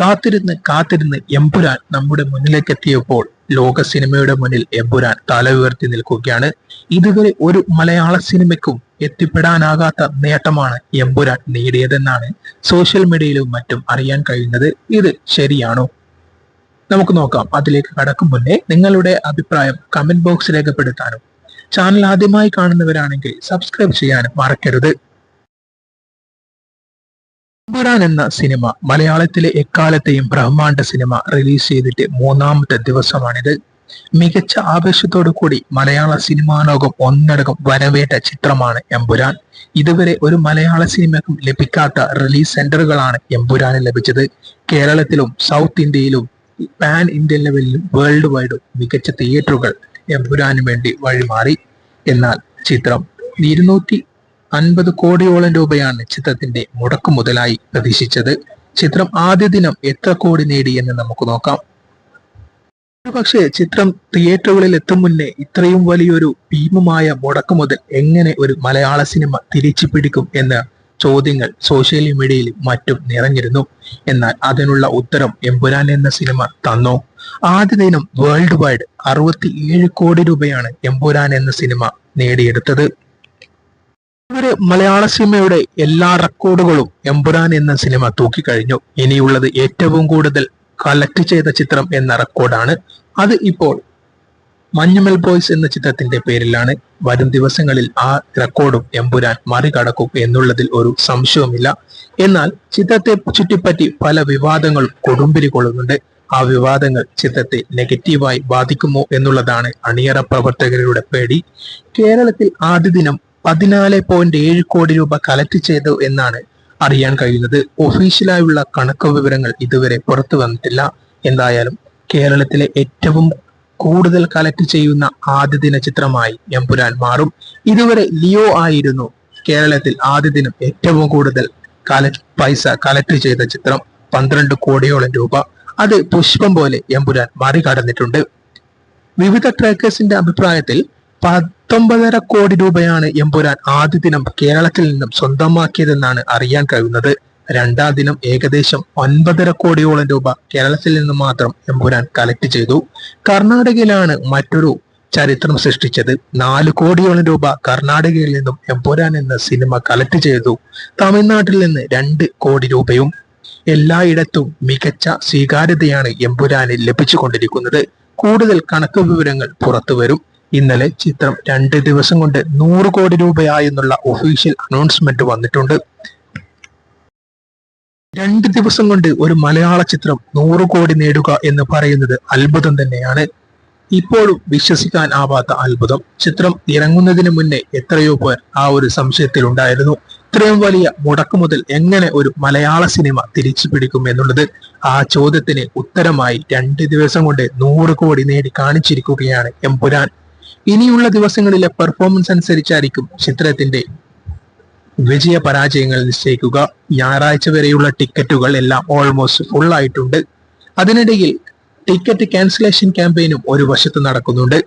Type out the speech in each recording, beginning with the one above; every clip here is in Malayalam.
കാത്തിരുന്ന് കാത്തിരുന്ന് എമ്പുരാൻ നമ്മുടെ മുന്നിലേക്ക് എത്തിയപ്പോൾ ലോക സിനിമയുടെ മുന്നിൽ എമ്പുരാൻ തല ഉയർത്തി നിൽക്കുകയാണ്. ഇതുവരെ ഒരു മലയാള സിനിമയ്ക്കും എത്തിപ്പെടാനാകാത്ത നേട്ടമാണ് എമ്പുരാൻ നേടിയതെന്നാണ് സോഷ്യൽ മീഡിയയിലും മറ്റും അറിയാൻ കഴിയുന്നത്. ഇത് ശരിയാണോ? നമുക്ക് നോക്കാം. അതിലേക്ക് കടക്കും മുന്നേ നിങ്ങളുടെ അഭിപ്രായം കമന്റ് ബോക്സ് രേഖപ്പെടുത്താനും. ചാനൽ ആദ്യമായി കാണുന്നവരാണെങ്കിൽ സബ്സ്ക്രൈബ് ചെയ്യാനും മറക്കരുത്. എമ്പുരാൻ എന്ന സിനിമ മലയാളത്തിലെ എക്കാലത്തെയും ബ്രഹ്മാണ്ഡ സിനിമ റിലീസ് ചെയ്തിട്ട് മൂന്നാമത്തെ ദിവസമാണിത്. മികച്ച ആവേശത്തോടു കൂടി മലയാള സിനിമാ ലോകം ഒന്നടങ്കം വരവേറ്റ ചിത്രമാണ് എമ്പുരാൻ. ഇതുവരെ ഒരു മലയാള സിനിമയ്ക്കും ലഭിക്കാത്ത റിലീസ് സെന്ററുകളാണ് എമ്പുരാന് ലഭിച്ചത്. കേരളത്തിലും സൗത്ത് ഇന്ത്യയിലും പാൻ ഇന്ത്യൻ ലെവലിലും വേൾഡ് വൈഡും മികച്ച തിയേറ്ററുകൾ എമ്പുരാന് വേണ്ടി വഴിമാറി. എന്നാൽ ചിത്രം ഇരുന്നൂറ്റി അൻപത് കോടിയോളം രൂപയാണ് ചിത്രത്തിന്റെ മുടക്കു മുതലായി പ്രതീക്ഷിച്ചത്. ചിത്രം ആദ്യ ദിനം എത്ര കോടി നേടി എന്ന് നമുക്ക് നോക്കാം. പക്ഷേ ചിത്രം തിയേറ്ററുകളിൽ എത്തും മുന്നേ ഇത്രയും വലിയൊരു ഭീമമായ മുടക്കു മുതൽ എങ്ങനെ ഒരു മലയാള സിനിമ തിരിച്ചു പിടിക്കും എന്ന ചോദ്യങ്ങൾ സോഷ്യൽ മീഡിയയിൽ മറ്റും നിറഞ്ഞിരുന്നു. എന്നാൽ അതിനുള്ള ഉത്തരം എമ്പുരാൻ എന്ന സിനിമ തന്നു. ആദ്യ ദിനം വേൾഡ് വൈഡ് അറുപത്തി ഏഴ് കോടി രൂപയാണ് എമ്പുരാൻ എന്ന സിനിമ നേടിയെടുത്തത്. ഒരു മലയാള സിനിമയുടെ എല്ലാ റെക്കോർഡുകളും എമ്പുരാൻ എന്ന സിനിമ തൂക്കിക്കഴിഞ്ഞു. ഇനിയുള്ളത് ഏറ്റവും കൂടുതൽ കളക്ട് ചെയ്ത ചിത്രം എന്ന റെക്കോർഡാണ്. അത് ഇപ്പോൾ മഞ്ഞുമൽ ബോയ്സ് എന്ന ചിത്രത്തിന്റെ പേരിലാണ്. വരും ദിവസങ്ങളിൽ ആ റെക്കോർഡും എമ്പുരാൻ മറികടക്കും എന്നുള്ളതിൽ ഒരു സംശയവുമില്ല. എന്നാൽ ചിത്രത്തെ ചുറ്റിപ്പറ്റി പല വിവാദങ്ങളും കൊടുമ്പിരി കൊള്ളുന്നുണ്ട്. ആ വിവാദങ്ങൾ ചിത്രത്തെ നെഗറ്റീവായി ബാധിക്കുമോ എന്നുള്ളതാണ് അണിയറ പ്രവർത്തകരുടെ പേടി. കേരളത്തിൽ ആദ്യ ദിനം പതിനാല് പോയിന്റ് ഏഴ് കോടി രൂപ കളക്ട് ചെയ്തു എന്നാണ് അറിയാൻ കഴിയുന്നത്. ഒഫീഷ്യലായുള്ള കണക്ക് വിവരങ്ങൾ ഇതുവരെ പുറത്തു വന്നിട്ടില്ല. എന്തായാലും കേരളത്തിലെ ഏറ്റവും കൂടുതൽ കളക്ട് ചെയ്യുന്ന ആദ്യ ദിന ചിത്രമായി എമ്പുരാൻ മാറും. ഇതുവരെ ലിയോ ആയിരുന്നു കേരളത്തിൽ ആദ്യ ദിനം ഏറ്റവും കൂടുതൽ പൈസ കളക്ട് ചെയ്ത ചിത്രം. പന്ത്രണ്ട് കോടിയോളം രൂപ. അത് പുഷ്പം പോലെ എമ്പുരാൻ മറികടന്നിട്ടുണ്ട്. വിവിധ ട്രാക്കേഴ്സിന്റെ അഭിപ്രായത്തിൽ പത്തൊമ്പതര കോടി രൂപയാണ് എമ്പുരാൻ ആദ്യ ദിനം കേരളത്തിൽ നിന്നും സ്വന്തമാക്കിയതെന്നാണ് അറിയാൻ കഴിയുന്നത്. രണ്ടാം ദിനം ഏകദേശം ഒൻപതര കോടിയോളം രൂപ കേരളത്തിൽ നിന്ന് മാത്രം എമ്പുരാൻ കളക്ട് ചെയ്തു. കർണാടകയിലാണ് മറ്റൊരു ചരിത്രം സൃഷ്ടിച്ചത്. നാല് കോടിയോളം രൂപ കർണാടകയിൽ നിന്നും എമ്പുരാൻ എന്ന സിനിമ കളക്ട് ചെയ്തു. തമിഴ്നാട്ടിൽ നിന്ന് രണ്ട് കോടി രൂപയും. എല്ലായിടത്തും മികച്ച സ്വീകാര്യതയാണ് എമ്പുരാനിൽ ലഭിച്ചുകൊണ്ടിരിക്കുന്നത്. കൂടുതൽ കണക്ക് വിവരങ്ങൾ പുറത്തുവരും. ഇന്നലെ ചിത്രം രണ്ട് ദിവസം കൊണ്ട് നൂറ് കോടി രൂപയായെന്നുള്ള ഒഫീഷ്യൽ അനൗൺസ്മെന്റ് വന്നിട്ടുണ്ട്. രണ്ട് ദിവസം കൊണ്ട് ഒരു മലയാള ചിത്രം നൂറ് കോടി നേടുക എന്ന് പറയുന്നത് അത്ഭുതം തന്നെയാണ്. ഇപ്പോഴും വിശ്വസിക്കാൻ ആവാത്ത അത്ഭുതം. ചിത്രം ഇറങ്ങുന്നതിന് മുന്നേ എത്രയോ പേർ ആ ഒരു സംശയത്തിലുണ്ടായിരുന്നു ഇത്രയും വലിയ മുടക്കു മുതൽ എങ്ങനെ ഒരു മലയാള സിനിമ തിരിച്ചു പിടിക്കും എന്നുള്ളത് ആ ചോദ്യത്തിന് ഉത്തരമായി രണ്ട് ദിവസം കൊണ്ട് നൂറ് കോടി നേടി കാണിച്ചിരിക്കുകയാണ് എമ്പുരാൻ. ഇനിയുള്ള ദിവസങ്ങളിലെ പെർഫോമൻസ് അനുസരിച്ചായിരിക്കും ചിത്രത്തിന്റെ വിജയ പരാജയങ്ങൾ നിശ്ചയിക്കുക. ഞായറാഴ്ച വരെയുള്ള ടിക്കറ്റുകൾ എല്ലാം ഓൾമോസ്റ്റ് ഫുൾ ആയിട്ടുണ്ട്. അതിനിടയിൽ ടിക്കറ്റ് ക്യാൻസലേഷൻ ക്യാമ്പയിനും ഒരു വശത്ത് നടക്കുന്നുണ്ട്.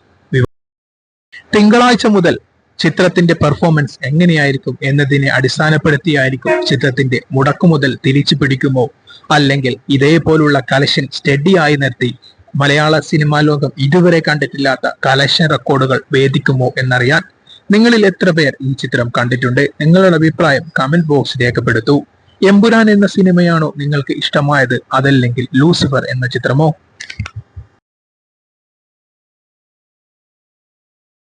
തിങ്കളാഴ്ച മുതൽ ചിത്രത്തിന്റെ പെർഫോമൻസ് എങ്ങനെയായിരിക്കും എന്നതിനെ അടിസ്ഥാനപ്പെടുത്തിയായിരിക്കും ചിത്രത്തിന്റെ മുടക്കുമുതൽ തിരിച്ചു പിടിക്കുമോ? അല്ലെങ്കിൽ ഇതേപോലുള്ള കലക്ഷൻ സ്റ്റഡി ആയി നിർത്തി മലയാള സിനിമാ ലോകം ഇതുവരെ കണ്ടിട്ടില്ലാത്ത കളക്ഷൻ റെക്കോർഡുകൾ വേദിക്കുമോ എന്നറിയാൻ നിങ്ങളിൽ എത്ര പേർ ഈ ചിത്രം കണ്ടിട്ടുണ്ട് നിങ്ങളുടെ അഭിപ്രായം കമന്റ് ബോക്സ് രേഖപ്പെടുത്തൂ. എമ്പുരാൻ എന്ന സിനിമയാണോ നിങ്ങൾക്ക് ഇഷ്ടമായത്? അതല്ലെങ്കിൽ ലൂസിഫർ എന്ന ചിത്രമോ?